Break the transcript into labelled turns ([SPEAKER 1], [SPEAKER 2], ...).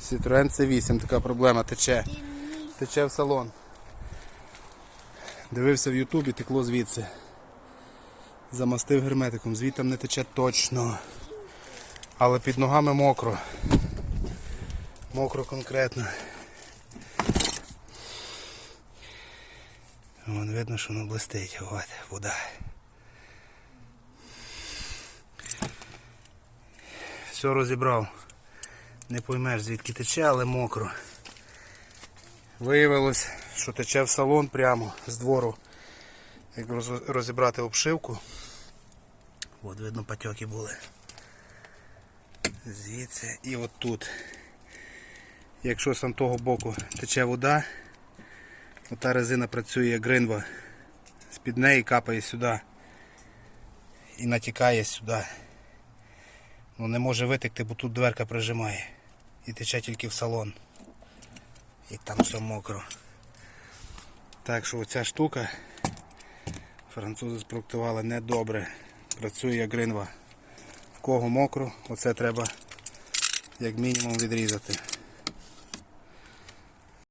[SPEAKER 1] Citroen C8, така проблема, тече. Тече в салон. Дивився в Ютубі, текло звідси. Замастив герметиком, звідти не тече точно. Але під ногами мокро. Мокро конкретно. Вон видно, що воно блистить. От, вода. Все розібрав. Не поймеш звідки тече, але мокро. Виявилось, що тече в салон прямо з двору. Як розібрати обшивку. От видно патьоки були. Звідси і от тут. Якщо з того боку тече вода, ота резина працює як гринва. З-під неї капає сюди і натікає сюди. Ну не може витекти, бо тут дверка прижимає. І тече тільки в салон. І там все мокро. Так що оця штука французи спроектували недобре. Працює як ринва. В кого мокро, оце треба як мінімум відрізати.